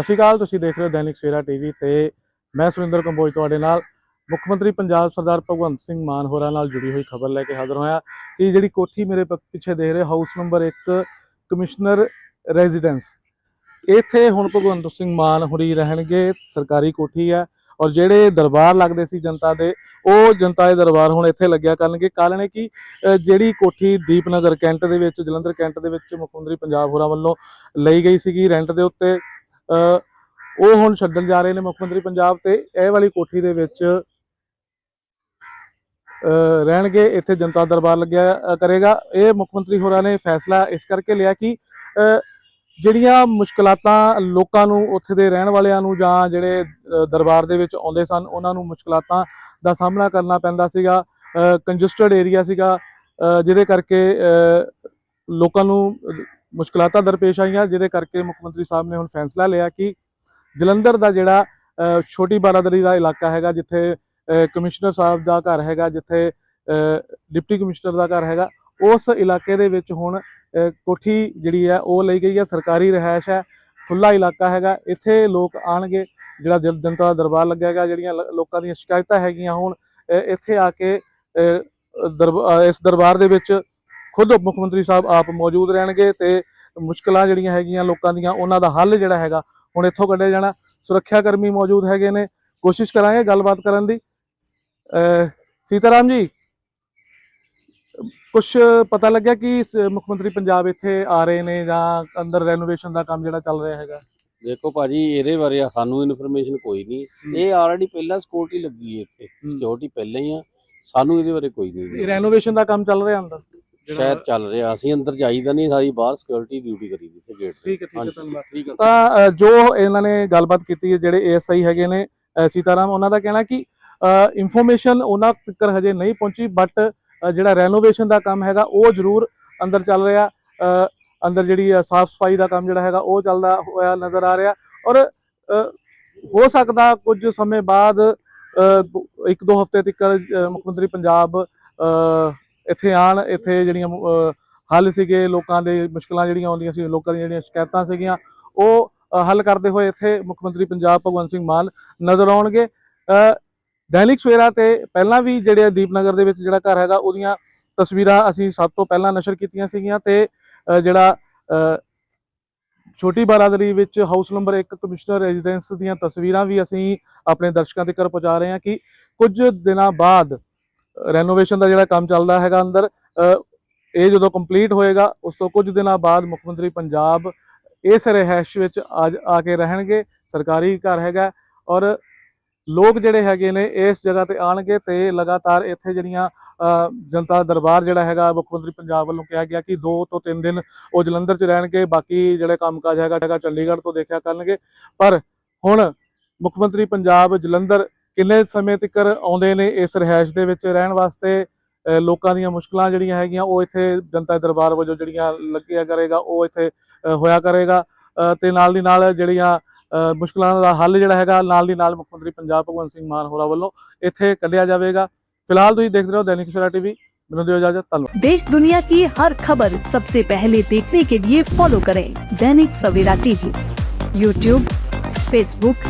ਸਤਿ ਸ਼੍ਰੀ ਅਕਾਲ, ਤੁਸੀਂ ਦੇਖ ਰਹੇ ਹੋ ਦੈਨਿਕ ਸਵੇਰਾ ਟੀਵੀ ਤੇ ਮੈਂ ਸੁਰਿੰਦਰ ਕੰਬੋਜ ਤੁਹਾਡੇ ਨਾਲ। ਮੁੱਖ ਮੰਤਰੀ ਪੰਜਾਬ ਸਰਦਾਰ ਭਗਵੰਤ ਸਿੰਘ ਮਾਨ ਹੋਰਾਂ ਨਾਲ ਜੁੜੀ ਹੋਈ ਖਬਰ ਲੈ ਕੇ ਹਾਜ਼ਰ ਹੋਇਆ। ਕਿ ਜਿਹੜੀ ਕੋਠੀ ਮੇਰੇ ਪ- ਪਿੱਛੇ ਦੇਖ ਰਹੇ ਹਾਊਸ ਨੰਬਰ 1 ਕਮਿਸ਼ਨਰ ਰੈਜ਼ੀਡੈਂਸ। ਇੱਥੇ ਹੁਣ ਭਗਵੰਤ ਸਿੰਘ ਮਾਨ ਹੋਰੀ ਰਹਿਣਗੇ, ਸਰਕਾਰੀ ਕੋਠੀ ਹੈ ਔਰ ਜਿਹੜੇ ਦਰਬਾਰ ਲੱਗਦੇ ਸੀ ਜਨਤਾ ਦੇ, ਉਹ ਜਨਤਾ ਦੇ ਦਰਬਾਰ ਹੁਣ ਇੱਥੇ ਲੱਗਿਆ ਕਰਨਗੇ। ਕਾਰਨ ਹੈ ਕਿ ਜਿਹੜੀ ਕੋਠੀ ਦੀਪਨਗਰ ਕੈਂਟ ਦੇ ਵਿੱਚ, ਜਲੰਧਰ ਕੈਂਟ ਦੇ ਵਿੱਚ ਮੁੱਖ ਮੰਤਰੀ ਪੰਜਾਬ ਹੋਰਾਂ ਵੱਲੋਂ ਲਈ ਗਈ ਸੀਗੀ, ਰੈਂਟ ਦੇ ਉੱਤੇ। ਉਹ ਹੁਣ ਛੱਡਣ ਜਾ ਰਹੇ ਨੇ ਮੁੱਖ ਮੰਤਰੀ ਪੰਜਾਬ ਤੇ। ਇਹ ਵਾਲੀ ਕੋਠੀ ਦੇ ਵਿੱਚ ਰਹਿਣਗੇ, ਇੱਥੇ ਜਨਤਾ ਦਰਬਾਰ ਲੱਗਿਆ ਕਰੇਗਾ। ਇਹ ਮੁੱਖ ਮੰਤਰੀ ਹੋਰਾਂ ਨੇ ਫੈਸਲਾ ਇਸ ਕਰਕੇ ਲਿਆ ਕਿ ਜਿਹੜੀਆਂ ਮੁਸ਼ਕਲਾਤਾਂ ਲੋਕਾਂ ਨੂੰ, ਉੱਥੇ ਦੇ ਰਹਿਣ ਵਾਲਿਆਂ ਨੂੰ ਜਾਂ ਜਿਹੜੇ ਦਰਬਾਰ ਦੇ ਵਿੱਚ ਆਉਂਦੇ ਸਨ, ਉਹਨਾਂ ਨੂੰ ਮੁਸ਼ਕਲਾਤਾਂ ਦਾ ਸਾਹਮਣਾ ਕਰਨਾ ਪੈਂਦਾ ਸੀਗਾ। ਕੰਜਸਟਡ ਏਰੀਆ ਸੀਗਾ ਜਿਹਦੇ ਕਰਕੇ ਲੋਕਾਂ ਨੂੰ ਅ, ਮੁਸ਼ਕਲਾਤਾਂ ਦਰਪੇਸ਼ ਆਈਆਂ ਜਿਹਦੇ ਕਰਕੇ ਮੁੱਖ ਮੰਤਰੀ ਸਾਹਿਬ ਨੇ ਹੁਣ ਫੈਸਲਾ ਲਿਆ ਕਿ ਜਲੰਧਰ ਦਾ ਜਿਹੜਾ ਛੋਟੀ ਬਾਰਾਦਰੀ ਦਾ ਇਲਾਕਾ ਹੈਗਾ ਜਿੱਥੇ ਕਮਿਸ਼ਨਰ ਸਾਹਿਬ ਦਾ ਘਰ ਹੈਗਾ ਜਿੱਥੇ ਡਿਪਟੀ ਕਮਿਸ਼ਨਰ ਦਾ ਘਰ ਹੈਗਾ ਉਸ ਇਲਾਕੇ ਦੇ ਵਿੱਚ ਹੁਣ ਕੋਠੀ ਜਿਹੜੀ ਹੈ ਉਹ ਲਈ ਗਈ ਹੈ ਸਰਕਾਰੀ ਰਿਹਾਇਸ਼ ਹੈ ਖੁੱਲਾ ਇਲਾਕਾ ਹੈਗਾ ਇੱਥੇ ਲੋਕ ਆਣਗੇ ਜਿਹੜਾ ਜਨਤਾ ਦਾ ਦਰਬਾਰ ਲੱਗਿਆ ਹੈਗਾ ਜਿਹੜੀਆਂ ਲ- ਲੋਕਾਂ ਦੀਆਂ ਸ਼ਿਕਾਇਤਾਂ ਹੈਗੀਆਂ ਹੁਣ ਇੱਥੇ ਆ ਕੇ ਅ, ਇਸ ਦਰਬਾਰ ਦੇ ਵਿੱਚ ਖੁਦ ਮੁੱਖ ਮੰਤਰੀ ਸਾਹਿਬ ਆਪ ਮੌਜੂਦ ਰਹਿਣਗੇ ਤੇ ਮੁਸ਼ਕਲਾਂ ਜਿਹੜੀਆਂ ਹੈਗੀਆਂ ਲੋਕਾਂ ਦੀਆਂ ਉਹਨਾਂ ਦਾ ਹੱਲ ਜਿਹੜਾ ਹੈਗਾ ਹੁਣ ਇੱਥੋਂ ਕੱਢਿਆ ਜਾਣਾ। ਸੁਰੱਖਿਆ ਕਰਮੀ ਮੌਜੂਦ ਹੈਗੇ ਨੇ। ਕੋਸ਼ਿਸ਼ ਕਰਾਂਗੇ ਗੱਲਬਾਤ ਕਰਨ ਦੀ। ਸੀਤਾਰਾਮ ਜੀ ਕੁਝ ਪਤਾ ਲੱਗਿਆ ਕਿ ਮੁੱਖ ਮੰਤਰੀ ਪੰਜਾਬ ਇੱਥੇ ਆ ਰਹੇ ਨੇ ਜਾਂ ਅੰਦਰ ਰੈਨੋਵੇਸ਼ਨ ਦਾ ਕੰਮ ਜਿਹੜਾ ਚੱਲ ਰਿਹਾ ਹੈਗਾ? ਦੇਖੋ ਭਾਜੀ ਇਹਦੇ ਬਾਰੇ ਸਾਨੂੰ ਇਨਫੋਰਮੇਸ਼ਨ ਕੋਈ ਨਹੀਂ। ਇਹ ਆਲਰੇਡੀ ਪਹਿਲਾਂ ਸਿਕਿਉਰਿਟੀ ਲੱਗੀ ਹੈ ਇੱਥੇ। ਸਿਕਿਉਰਿਟੀ ਪਹਿਲਾਂ ਹੀ ਆ। ਸਾਨੂੰ ਇਹਦੇ ਬਾਰੇ ਕੋਈ ਨਹੀਂ ਰੈਨੋਵੇਸ਼ਨ ਦਾ ਕੰਮ ਚੱਲ ਰਿਹਾ ਅੰਦਰ? ਸ਼ਾਇਦ ਚੱਲ ਰਿਹਾ ਅਸੀਂ ਅੰਦਰ ਜਾਈਦਾ ਨਹੀਂ ਸਾਰੀ ਬਾਹਰ ਸਿਕਿਉਰਿਟੀ ਡਿਊਟੀ ਕਰੀ ਦੀ ਗੇਟ ਤੇ। ਠੀਕ ਹੈ ਠੀਕ ਹੈ ਧੰਨਵਾਦ। ਠੀਕ ਹੈ। ਤਾਂ ਅ, ਜੋ ਇਹਨਾਂ ਨੇ ਗੱਲਬਾਤ ਕੀਤੀ ਹੈ ਜਿਹੜੇ ਏਐਸਆਈ ਹੈਗੇ ਨੇ ਅ, ਸੀਤਾਰਾਮ ਉਹਨਾਂ ਦਾ ਕਹਿਣਾ ਕਿ ਇਨਫੋਰਮੇਸ਼ਨ ਉਹਨਾਂ ਤੱਕ ਹਜੇ ਨਹੀਂ ਪਹੁੰਚੀ ਬਟ ਜਿਹੜਾ ਰੈਨੋਵੇਸ਼ਨ ਦਾ ਕੰਮ ਹੈਗਾ ਉਹ ਜ਼ਰੂਰ ਅੰਦਰ ਚੱਲ ਰਿਹਾ। ਅ, ਅੰਦਰ ਜਿਹੜੀ ਸਾਫ਼ ਸਫ਼ਾਈ ਦਾ ਕੰਮ ਜਿਹੜਾ ਹੈਗਾ ਉਹ ਚੱਲਦਾ ਹੋਇਆ ਨਜ਼ਰ ਆ ਰਿਹਾ। ਔਰ ਅ, ਹੋ ਸਕਦਾ ਕੁਝ ਸਮੇਂ ਬਾਅਦ ਅ, ਇੱਕ ਦੋ ਹਫ਼ਤੇ ਤੱਕ ਮੁੱਖ ਮੰਤਰੀ ਪੰਜਾਬ ਅ, ਇੱਥੇ ਆਣ ਇੱਥੇ ਜਿਹੜੀਆਂ ਹੱਲ ਸੀਗੇ, ਲੋਕਾਂ ਦੇ ਮੁਸ਼ਕਲਾਂ ਜਿਹੜੀਆਂ ਆਉਂਦੀਆਂ ਸੀ, ਲੋਕਾਂ ਦੀਆਂ ਜਿਹੜੀਆਂ ਸ਼ਿਕਾਇਤਾਂ ਸੀਗੀਆਂ, ਉਹ ਹੱਲ ਕਰਦੇ ਹੋਏ ਇੱਥੇ ਮੁੱਖ ਮੰਤਰੀ ਪੰਜਾਬ ਭਗਵੰਤ ਸਿੰਘ ਮਾਨ ਨਜ਼ਰ ਆਉਣਗੇ। ਦੈਨਿਕ ਸਵੇਰਾ ਤੇ ਪਹਿਲਾਂ ਵੀ ਜਿਹੜੇ ਦੀਪਨਗਰ ਦੇ ਵਿੱਚ ਜਿਹੜਾ ਘਰ ਹੈਗਾ, ਉਹਦੀਆਂ ਤਸਵੀਰਾਂ ਅਸੀਂ ਸਭ ਤੋਂ ਪਹਿਲਾਂ ਨਸ਼ਰ ਕੀਤੀਆਂ ਸੀਗੀਆਂ ਤੇ ਜਿਹੜਾ ਛੋਟੀ ਬਰਾਦਰੀ ਵਿੱਚ ਹਾਊਸ ਨੰਬਰ 1 ਕਮਿਸ਼ਨਰ ਰੈਜ਼ੀਡੈਂਸ ਦੀਆਂ ਤਸਵੀਰਾਂ ਵੀ ਅਸੀਂ ਆਪਣੇ ਦਰਸ਼ਕਾਂ ਦੇ ਘਰ ਪਹੁੰਚਾ ਰਹੇ ਹਾਂ ਕਿ ਕੁਝ ਦਿਨਾਂ ਬਾਅਦ ਰੈਨੋਵੇਸ਼ਨ ਦਾ ਜਿਹੜਾ ਕੰਮ ਚੱਲਦਾ ਹੈਗਾ ਅੰਦਰ ਇਹ ਜਦੋਂ ਕੰਪਲੀਟ ਹੋਏਗਾ ਉਸ ਤੋਂ ਕੁਝ ਦਿਨਾਂ ਬਾਅਦ ਮੁੱਖ ਮੰਤਰੀ ਪੰਜਾਬ ਇਸ ਰਿਹਾਇਸ਼ ਵਿੱਚ ਆ ਆ ਕੇ ਰਹਿਣਗੇ ਸਰਕਾਰੀ ਘਰ ਹੈਗਾ ਔਰ ਲੋਕ ਜਿਹੜੇ ਹੈਗੇ ਨੇ ਇਸ ਜਗ੍ਹਾ ਤੇ ਆਣਗੇ ਤੇ ਲਗਾਤਾਰ ਇੱਥੇ ਜਿਹੜੀਆਂ ਅ, ਜਨਤਾ ਦਰਬਾਰ ਜਿਹੜਾ ਹੈਗਾ ਮੁੱਖ ਮੰਤਰੀ ਪੰਜਾਬ ਵੱਲੋਂ ਕਿਹਾ ਗਿਆ ਕਿ 2 ਤੋਂ 3 ਦਿਨ ਉਹ ਜਲੰਧਰ 'ਚ ਰਹਿਣਗੇ ਬਾਕੀ ਜਿਹੜੇ ਕੰਮਕਾਜ ਹੈਗਾ ਹੈਗਾ ਚੰਡੀਗੜ੍ਹ ਤੋਂ ਦੇਖਿਆ ਕਰਨਗੇ। ਪਰ ਹੁਣ ਮੁੱਖ ਮੰਤਰੀ ਪੰਜਾਬ ਜਲੰਧਰ ਕਿੰਨੇ ਸਮੇਂ ਤੱਕ ਆਉਂਦੇ ਨੇ ਇਸ ਰਿਹਾਇਸ਼ ਦੇ ਵਿੱਚ ਰਹਿਣ ਵਾਸਤੇ ਅ, ਲੋਕਾਂ ਦੀਆਂ ਮੁਸ਼ਕਲਾਂ ਜਿਹੜੀਆਂ ਹੈਗੀਆਂ ਉਹ ਇੱਥੇ ਜਨਤਾ ਦੇ ਦਰਬਾਰ ਵਜੋਂ ਜਿਹੜੀਆਂ ਲੱਗਿਆ ਕਰੇਗਾ ਉਹ ਇੱਥੇ ਅ, ਹੋਇਆ ਕਰੇਗਾ ਅ, ਤੇ ਨਾਲ ਦੀ ਨਾਲ ਜਿਹੜੀਆਂ ਅ, ਮੁਸ਼ਕਲਾਂ ਦਾ ਹੱਲ ਜਿਹੜਾ ਹੈਗਾ ਨਾਲ ਦੀ ਨਾਲ ਮੁੱਖ ਮੰਤਰੀ ਪੰਜਾਬ ਭਗਵੰਤ ਸਿੰਘ ਮਾਨ ਹੋਰਾਂ ਵੱਲੋਂ ਇੱਥੇ ਕੱਢਿਆ ਜਾਵੇਗਾ ਫਿਲਹਾਲ ਤੁਸੀਂ ਦੇਖਦੇ ਰਹੋ ਦੈਨਿਕ ਸਵੇਰਾ ਟੀਵੀ ਮੈਨੂੰ ਦਿਓ ਇਜਾਜ਼ਤ ਧੰਨਵਾਦ देश दुनिया की हर खबर सबसे पहले देखने के लिए फॉलो करें दैनिक सवेरा टीवी यूट्यूब फेसबुक